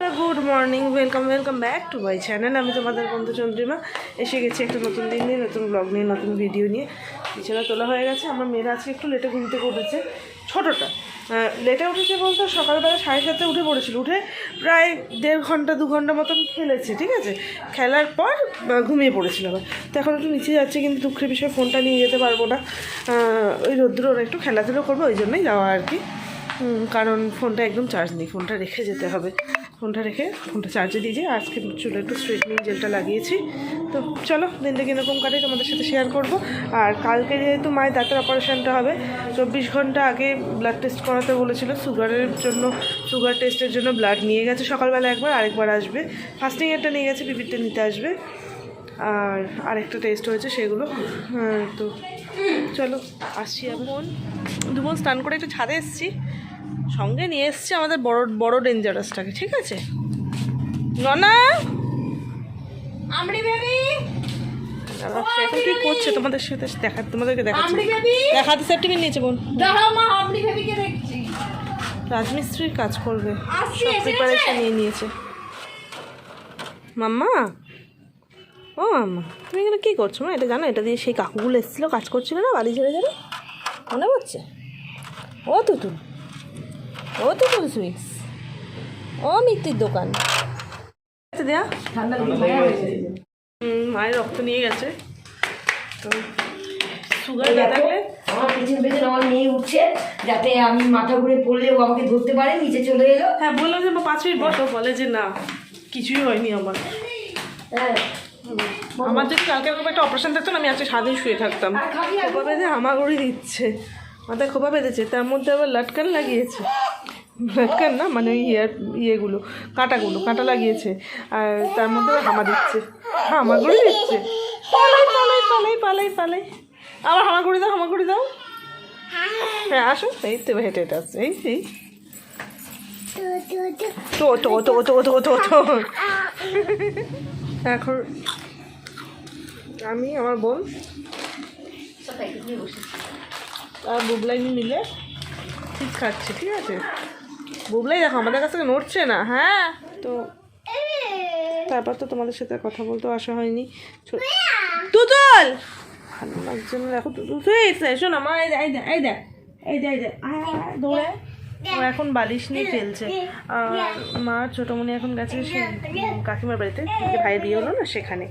Good morning welcome welcome back to my channel আমি তোমাদের বন্ধু চন্দ্রিমা। এসে গেছি একটা নতুন দিন নিয়ে, নতুন ব্লগ নিয়ে, নতুন ভিডিও নিয়ে। বিছানা তোলা হয়ে গেছে। আমার মেয়েরা আজকে একটু লেটে ঘুম থেকে উঠেছে, ছোটোটা। লেটে উঠেছে বলতে সকালবেলা সাড়ে সাতটা উঠে পড়েছিল। উঠে প্রায় দেড় ঘণ্টা, দু ঘণ্টা মতন খেলেছে, ঠিক আছে? খেলার পর ঘুমিয়ে পড়েছিল আবার। তো এখন একটু নিচে যাচ্ছে, কিন্তু দুঃখের বিষয়ে ফোনটা নিয়ে যেতে পারব না। ওই রোদ্র একটু খেলাধুলো করব, ওই জন্যই যাওয়া আর কি। কারণ ফোনটা একদম চার্জ নেই। ফোনটা রেখে যেতে হবে। ফোনটা রেখে ফোনটা চার্জে দিয়ে যাই আজকে চুলে একটু স্ট্রেটনিং জেলটা লাগিয়েছি। তো চলো, দিনটা কীরকম কাটে তোমাদের সাথে শেয়ার করব। আর কালকে যেহেতু মায়ের দাঁতের অপারেশানটা হবে, চব্বিশ ঘণ্টা আগে ব্লাড টেস্ট করাতে বলেছিল সুগারের জন্য সুগার টেস্টের জন্য ব্লাড নিয়ে গেছে। সকালবেলা একবার, আরেকবার আসবে। ফাস্টিংয়েরটা নিয়ে গেছে পিপিরটা নিতে আসবে। আর আরেকটা টেস্ট হয়েছে সেগুলো। হ্যাঁ তো চলো, আসছি আমি বোন দু বোন স্নান করে একটু ছাদে এসেছি। সঙ্গে নিয়ে এসছি আমাদের বড় বড় ডেঞ্জারাসটাকে ঠিক আছে? ননা? আমরি বেবি? এখন কি করছে? তোমাদের সাথে দেখা তোমাদেরকে দেখাচ্ছি। দেখাতে সেফটি নিয়েছে বোন। দাঁড়াও মা আমরি বেবিকে দেখছি। রাজমিস্ত্রির কাজ করবে। সব প্রিপারেশন নিয়ে নিয়েছে। মাম্মা? ও মাম্মা তুমি এখানে কী করছ মা? এটা জানো এটা দিয়ে সেই কাকুগুলো এসেছিল কাজ করছিল না বাড়ি ছেড়ে যাবে মনে পড়ছে? ও তুতুল। ও তুতুল সুইটস ও মিত্তির দোকান দেয়া মায়ের রক্ত নিয়ে গেছে। তো সুগার না থাকলে? আমার পিছন পিছন আমার মেয়ে উঠছে যাতে আমি মাথা ঘুরে পড়লে ও আমাকে ধরতে পারে নিচে চলে এলো। হ্যাঁ বললাম যে মা পাঁচ মিনিট বসো বলে যে না কিছুই হয়নি আমার। হ্যাঁ। আমার যদি কালকে এরকম একটা অপারেশন থাকতো না আমি আজকে সারাদিন শুয়ে থাকতাম। খোপা বেঁধে হামাগুড়ি দিচ্ছে। মাথায় খোপা বেঁধেছে তার মধ্যে আবার লাটকান লাগিয়েছে। লাটকান না? মানে ওই ইয়ার ইয়েগুলো, কাঁটাগুলো, কাঁটা লাগিয়েছে। আর তার মধ্যে হামা দিচ্ছে। হামাগুড়ি দিচ্ছে। পালাই পালাই পালাই পালাই পালাই। আবার হামাগুড়ি দাও হামাগুড়ি দাও। হ্যাঁ আসো। এই তো, হেঁটে হেঁটে আসছে। এই এই। তো তো তো তো তো তো তো। এখন আমি, আমার বোন আর বুবলাই মিলে ঠিক খাচ্ছে, ঠিক আছে? বুবলাই দেখো, আমাদের কাছ থেকে নড়ছে না হ্যাঁ? তো তারপর তো তোমাদের সাথে কথা বলতেও আসা হয়নি। তুতুল ভালো লাগছে না, দেখো তুতুল তুই শোন আমার, এই দেখ এই দেখ এই দেখ এই দেখ ও এখন বালিশ নিয়ে খেলছে। আর মা ছোটোমণি এখন গেছে সে কাকিমার বাড়িতে ভাইয়ের বিয়ে হলো না সেখানে।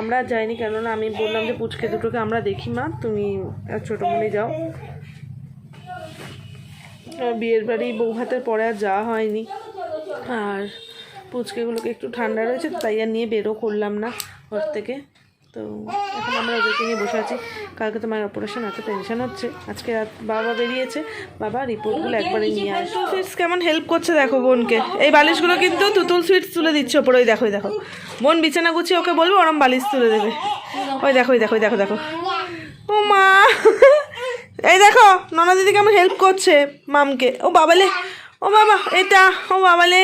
আমরা যাইনি কেননা আমি বললাম যে পুচকে দুটোকে আমরা দেখি মা, তুমি আর ছোটোমণি যাও। বিয়ের বাড়ি বউ ভাতের পরে আর যাওয়া হয়নি। আর পুচকেগুলোকে একটু ঠান্ডা রয়েছে, তাই আর নিয়ে বেরো করলাম না ঘর থেকে। তো এখন আমরা ওদেরকে নিয়ে বসে আছি। কালকে তো মায়ের অপারেশন এত টেনশন হচ্ছে। আজকে রাত বাবা বেরিয়েছে। বাবা রিপোর্টগুলো একবারে নিয়ে আসে সুইটস কেমন হেল্প করছে দেখো বোনকে। এই বালিশগুলো কিন্তু তুতুল সুইটস তুলে দিচ্ছে ওপরে, ওই দেখো দেখো। বোন বিছানা গুছিয়ে ওকে বলব, ওরম বালিশ তুলে দেবে। ওই দেখো ওই দেখো ওই দেখো দেখো। ও মা! এই দেখো ননা দিদি কেমন হেল্প করছে মামকে। ও বাবালে ও বাবা এটা ও বাবালে।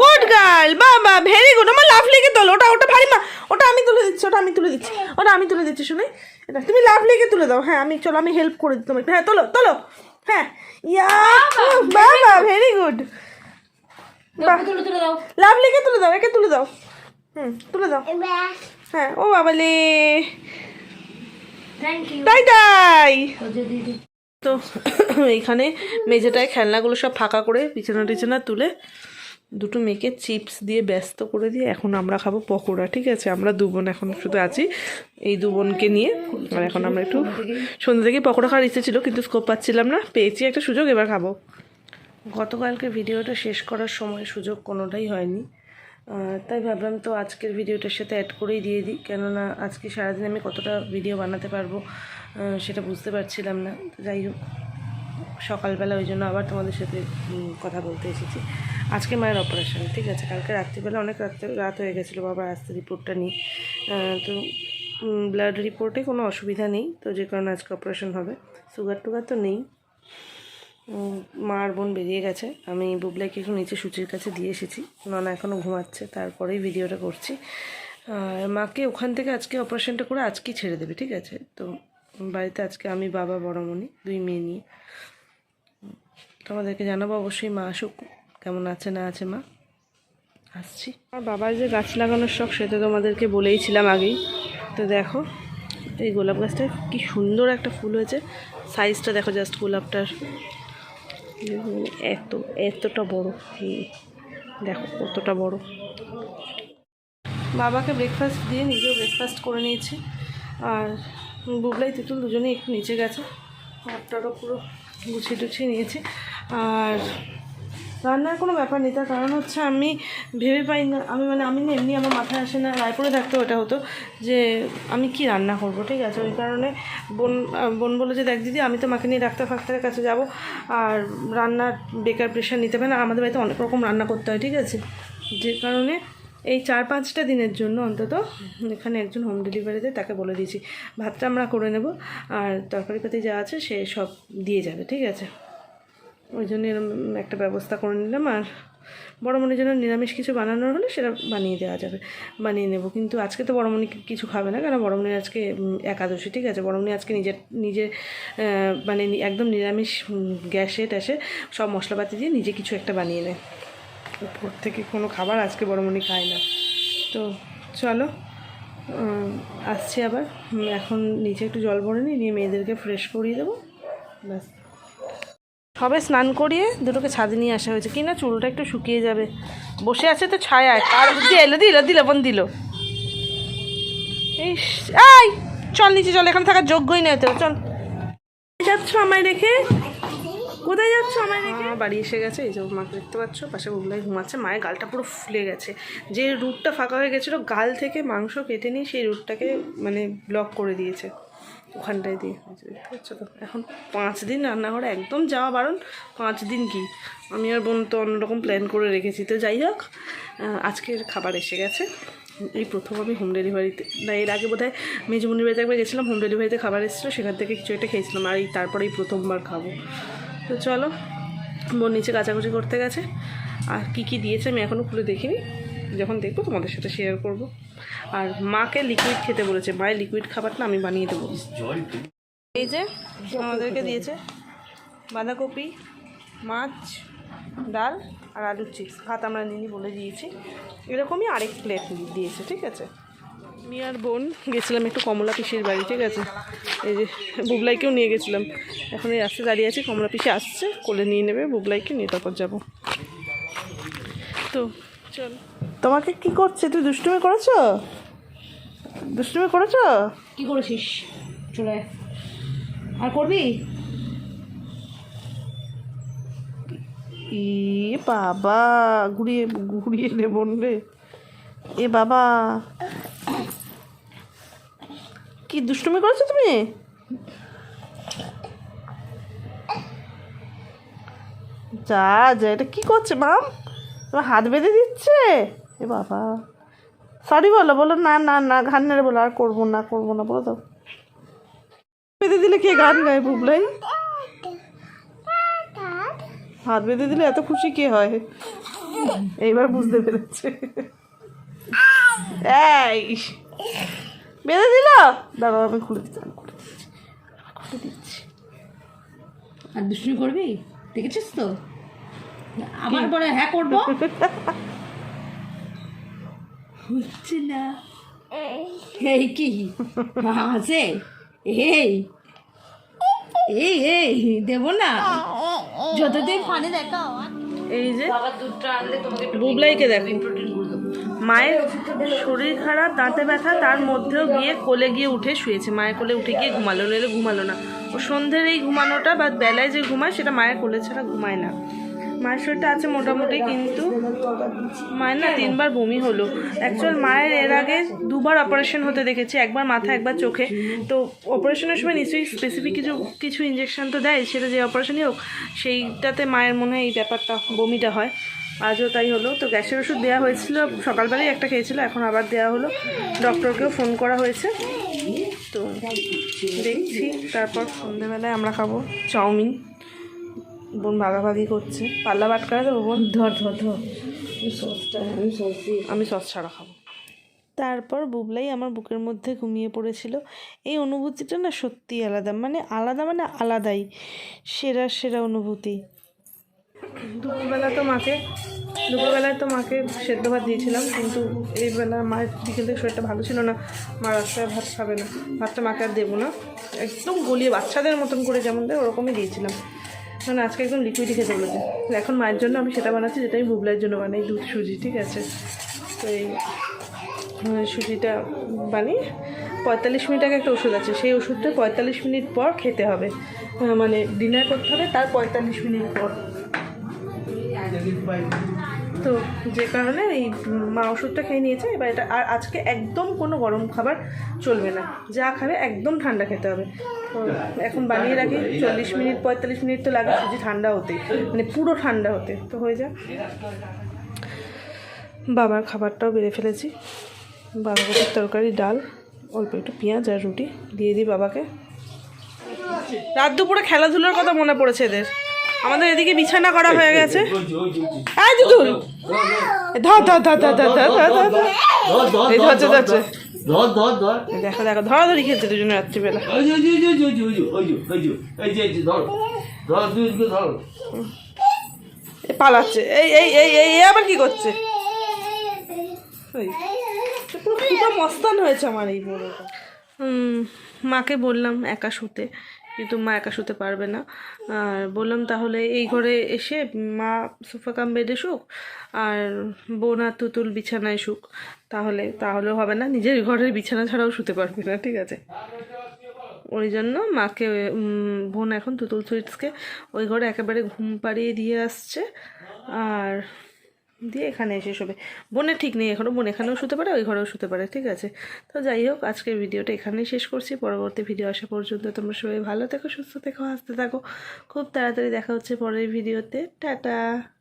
গুড গার্ল বাবা ভেরি গুড আমার লাভ লেগে তোলো ওটা ওটা ভারী মা ওটা আমি তুলে দিচ্ছি ওটা আমি তুলে দিচ্ছি ওটা আমি তুলে দিচ্ছি শুনে? এটা তুমি লাভ লেগে তুলে দাও। হ্যাঁ আমি চলো আমি হেল্প করে দিই তোমাকে। হ্যাঁ তোলো তোলো। হ্যাঁ ইয়া বাবা ভেরি গুড বাহ তুলে তুলে দাও। লাভ লেগে তুলে দাও একে তুলে দাও। হুম তুলে দাও। হ্যাঁ ও বাবালে। তাই তাই দিদি তো এইখানে মেঝেটায় খেলনাগুলো সব ফাঁকা করে বিছানা টিছানা তুলে দুটো মেয়েকে চিপস দিয়ে ব্যস্ত করে দিয়ে এখন আমরা খাব পকোড়া ঠিক আছে? আমরা দু বোন এখন শুধু আছি। এই দু বোনকে নিয়ে আর এখন আমরা একটু সন্ধ্যে থেকে পকোড়া খাওয়ার ইচ্ছে ছিল কিন্তু স্কোপ পাচ্ছিলাম না। পেয়েছি একটা সুযোগ এবার খাব। গতকালকে ভিডিওটা শেষ করার সময় সুযোগ কোনোটাই হয়নি। তাই ভাবলাম তো আজকের ভিডিওটার সাথে অ্যাড করেই দিয়ে দিই। কেননা আজকে সারাদিন আমি কতটা ভিডিও বানাতে পারব সেটা বুঝতে পারছিলাম না। যাই হোক, সকালবেলা ওই জন্য আবার তোমাদের সাথে কথা বলতে এসেছি। আজকে মায়ের অপারেশন ঠিক আছে? কালকে রাত্রিবেলা অনেক রাত্রে রাত হয়ে গেছিল বাবা আসতে রিপোর্টটা নিয়ে। তো ব্লাড রিপোর্টে কোনো অসুবিধা নেই। তো যে কারণে আজকে অপারেশন হবে। সুগার টুগার তো নেই। মা আর বোন বেরিয়ে গেছে। আমি বুবলাইকে একটু নিচে সূচির কাছে দিয়ে এসেছি। ননা এখনও ঘুমাচ্ছে, তারপরেই ভিডিওটা করছি। আর মাকে ওখান থেকে আজকে অপারেশনটা করে আজকেই ছেড়ে দেবে, ঠিক আছে? তো বাড়িতে আজকে আমি, বাবা, বড়মণি, দুই মেয়ে নিয়ে। তোমাদেরকে জানাব অবশ্যই মা আসুক। কেমন আছে, না আছে মা? আসছি। আমার বাবার যে গাছ লাগানোর শখ, সেটা তোমাদেরকে বলেইছিলাম আগেই। তো দেখো, এই গোলাপ গাছটা কি সুন্দর একটা ফুল হয়েছে। সাইজটা দেখো জাস্ট গোলাপটার। এত, এতটা বড়। দেখো, কতটা বড়। বাবাকে ব্রেকফাস্ট দিয়ে নিজেও ব্রেকফাস্ট করে নিয়েছি। আর বুবলাই, তেঁতুল দুজনেই একটু নিচে গেছে। ঘরটারও পুরো গুছিয়ে টুছিয়ে নিয়েছি। আর রান্নার কোনো ব্যাপার নেই, তার কারণ হচ্ছে আমি ভেবে পাই না। আমি মানে আমি না এমনি আমার মাথায় আসে না, রায় রায়পুরে থাকতে ওটা হতো যে আমি কি রান্না করব, ঠিক আছে? ওই কারণে বোন বোন বলে যে, দেখ দিদি, আমি তো মাকে নিয়ে ডাক্তার ফাক্তারের কাছে যাব, আর রান্নার বেকার প্রেশার নিতে পারে না আমাদের বাড়িতে অনেক রকম রান্না করতে হয়, ঠিক আছে? যে কারণে এই চার পাঁচটা দিনের জন্য অন্তত এখানে একজন হোম ডেলিভারিতে তাকে বলে দিয়েছি, ভাতটা আমরা করে নেব, আর তরকারি পাতি যা আছে সে সব দিয়ে যাবে, ঠিক আছে? ওই জন্য এরকম একটা ব্যবস্থা করে নিলাম আর বড় মনির জন্য নিরামিষ কিছু বানানোর হলে সেটা বানিয়ে দেওয়া যাবে, বানিয়ে নেব। কিন্তু আজকে তো বড়মণি কিছু খাবে না, কারণ বড়মণি আজকে একাদশী, ঠিক আছে? বড়মণি আজকে নিজের নিজে মানে একদম নিরামিষ গ্যাসে, ট্যাসে সব মশলাপাতি দিয়ে নিজে কিছু একটা বানিয়ে নেয়। উপর থেকে কোনো খাবার আজকে বড়মণি খায় না। তো চলো আসছি আবার। এখন নিচে একটু জল ভরে নিই, নিয়ে মেয়েদেরকে ফ্রেশ করিয়ে দেবো। ব্যাস। সবে স্নান করিয়ে দুটোকে ছাদে নিয়ে আসা হয়েছে। কি না চুলটা একটু শুকিয়ে যাবে। বসে আছে তো ছায়ায় দিয়ে এলো দিল দিল বোন দিল। এই, চল নিচে, চল, এখানে থাকার যোগ্যই নয় তো, চল। যাচ্ছ আমায় রেখে? কোথায় যাচ্ছ আমায় রেখে? বাড়ি এসে গেছে, এই যে মাকে দেখতে পাচ্ছ, পাশে বুবলাই ঘুমাচ্ছে, মায়ের গালটা পুরো ফুলে গেছে। যে রুটটা ফাঁকা হয়ে গেছিল, গাল থেকে মাংস কেটে নিয়ে সেই রুটটাকে মানে ব্লক করে দিয়েছে। ওখানটায় দিয়ে। তো এখন পাঁচ দিন রান্নাঘরে একদম যাওয়া বারণ, পাঁচ দিন কি? আমি আর বোন তো অন্যরকম প্ল্যান করে রেখেছি। তো যাই হোক আজকের খাবার এসে গেছে। এই প্রথম আমি হোম ডেলিভারিতে না, এর আগে বোধহয় মেজমুনির বাড়িতে একবার গেছিলাম হোম ডেলিভারিতে খাবার এসেছিল, সেখান থেকে কিছু একটা খেয়েছিলাম, আর এই তারপরেই প্রথমবার খাব। তো চলো, বোন নিচে কাচাকুচি করতে গেছে। আর কি কি দিয়েছে আমি এখনও খুলে দেখিনি। যখন দেখব তোমাদের সাথে শেয়ার করব। আর মাকে লিকুইড খেতে বলেছে, মায়ের লিকুইড খাবারটা আমি বানিয়ে দেবো। এই যে আমাদেরকে দিয়েছে বাঁধাকপি, মাছ, ডাল আর আলুর চিপস ভাত আমরা নিনি বলে দিয়েছি। এরকমই আরেক প্লেট দিয়েছে, ঠিক আছে? আমি আর বোন গেছিলাম একটু কমলা পিসির বাড়ি, ঠিক আছে? এই যে বুবলাইকেও নিয়ে গেছিলাম। এখন এই রাস্তায় দাঁড়িয়ে আছি, কমলা পিসি আসছে, কোলে নিয়ে নেবে, বুবলাইকে নিয়ে তারপর যাব। তো চল। তোমাকে কি করছে? তুই দুষ্টুমি করেছ? দুষ্টুমি করেছ? কি করেছিস? চলে। আর করবি? ই বাবা ঘুরিয়ে ঘুরিয়ে নে বোন রে এ বাবা। কি দুষ্টুমি করেছ তুমি? যা যা এটা কি করছে মাম? তোমার হাত বেঁধে দিচ্ছে? এ বাবা। সরি বলো বলো না না না, গান নেড়ে বলো, আর করব না করব না, বলো তো। বেঁধে দিলে কে গান গায় বুবলাই? হাত বেঁধে দিলে এত খুশি কে হয়? এইবার বুঝতে পেরেছে। এই, বেঁধে দিল? দাঁড়াও, আমি খুলে দিচ্ছি, আমি খুলে দিচ্ছি খুলে দিচ্ছি। আর দুষ্টুমি করবি? দেখেছিস তো? আবার পরে হ্যাঁ করব? হচ্ছে না। এই। কি? আছে? এই। এই এই দেব না। যতদিন ফানে দেখাও এই যে। বাবার দুধটা বুবলাইকে দেখো। মায়ের শরীর খারাপ দাঁতে ব্যথা তার মধ্যেও গিয়ে কোলে গিয়ে উঠে শুয়েছে। মায়ের কোলে উঠে গিয়ে ঘুমালো নইলে ঘুমালো না। ও সন্ধ্যের এই ঘুমানোটা বা বেলায় যে ঘুমায় সেটা মায়ের কোলে ছাড়া ঘুমায় না। মায়ের শরীরটা আছে মোটামুটি কিন্তু মায়ের না তিনবার বমি হলো। অ্যাকচুয়াল মায়ের এর আগে দুবার অপারেশন হতে দেখেছি, একবার মাথা, একবার চোখে। তো অপারেশনের সময় নিশ্চয়ই স্পেসিফিক কিছু কিছু ইঞ্জেকশন তো দেয়, সেটা যে অপারেশনই হোক, সেইটাতে মায়ের মনে হয় এই ব্যাপারটা, বমিটা হয়। আজও তাই হলো। তো গ্যাসের ওষুধ দেওয়া হয়েছিল, সকালবেলায় একটা খেয়েছিল, এখন আবার দেওয়া হলো। ডক্টরকেও ফোন করা হয়েছে। তো দেখছি, তারপর সন্ধ্যেবেলায় আমরা খাব চাউমিন। বোন ভাগাভাগি করছে। পাল্লা বাট করে দেবো বোন? ধর ধর ধর। সসটা আমি সস আমি সস ছাড়া খাব। তারপর বুবলাই আমার বুকের মধ্যে ঘুমিয়ে পড়েছিল। এই অনুভূতিটা না সত্যিই আলাদা মানে আলাদা মানে আলাদাই। সেরা সেরা অনুভূতি। দুপুরবেলা তো মাকে দুপুরবেলায় তো মাকে সেদ্ধ ভাত দিয়েছিলাম কিন্তু এই বেলা মায়ের বিকেল থেকে শরীরটা ভালো ছিল না। মা রাস্তায় ভাত খাবে না। ভাতটা মাকে আর দেবো না। একদম গলিয়ে বাচ্চাদের মতন করে যেমন দেয় ওরকমই দিয়েছিলাম। মানে আজকে একদম লিকুইডই খেতে বলেছে। এখন মায়ের জন্য আমি সেটা বানাচ্ছি, যেটা আমি বুবলার জন্য বানাই, দুধ, সুজি, ঠিক আছে? তো এই সুজিটা বানিয়ে পঁয়তাল্লিশ মিনিট আগে একটা ওষুধ আছে। সেই ওষুধটা পঁয়তাল্লিশ মিনিট পর খেতে হবে। মানে ডিনার করতে হবে, তার পঁয়তাল্লিশ মিনিট পর। তো যে কারণে এই মা ওষুধটা খেয়ে নিয়েছে, এবার এটা আর আজকে একদম কোনো গরম খাবার চলবে না। যা খাবে একদম ঠান্ডা খেতে হবে। এখন বানিয়ে রাখি, চল্লিশ মিনিট, পঁয়তাল্লিশ মিনিট তো লাগে সুজি ঠান্ডা হতে মানে পুরো ঠান্ডা হতে। তো হয়ে যাক। বাবার খাবারটাও বেড়ে ফেলেছি। বাঁধাকপির তরকারি, ডাল, অল্প একটু পেঁয়াজ আর রুটি দিয়ে দিই বাবাকে। রাত দুপুরে খেলাধুলার কথা মনে পড়েছে এদের। আমাদের এদিকে বিছানা করা হয়ে গেছে আয় দুদুল ধর ধর ধর ধর ধর ধর ধর ধর ধর। ধরছে ধরছে ধর ধর দেখো দেখো খেলছে দুজনে রাত্রিবেলা ধর ধর দিকে ধর এ পালাচ্ছে এই এই এই এই আবার কি করছে পুরো মস্তান হয়েছে আমার এই বড়টা মাকে বললাম একা শুতে কিন্তু মা একা শুতে পারবে না। আর বললাম তাহলে এই ঘরে এসে মা সোফা কাম বেডে শুক, আর বোন আর তুতুল বিছানায় শুক। তাহলে, তাহলেও হবে না, নিজের ঘরের বিছানা ছাড়াও শুতে পারবে না, ঠিক আছে? ওই জন্য মাকে বোন এখন তুতুল সুইটসকে ওই ঘরে একেবারে ঘুম পাড়িয়ে দিয়ে আসছে। আর দিয়ে এখানে এসে শোবে। বোনে ঠিক নেই এখনও বোন, এখানেও শুতে পারে, ওই ঘরেও শুতে পারে, ঠিক আছে? তো যাই হোক, আজকের ভিডিওটা এখানেই শেষ করছি। পরবর্তী ভিডিও আসা পর্যন্ত তোমরা সবাই ভালো থেকো, সুস্থ থেকো, হাসতে থাকো। খুব তাড়াতাড়ি দেখা হচ্ছে পরের ভিডিওতে। টাটা!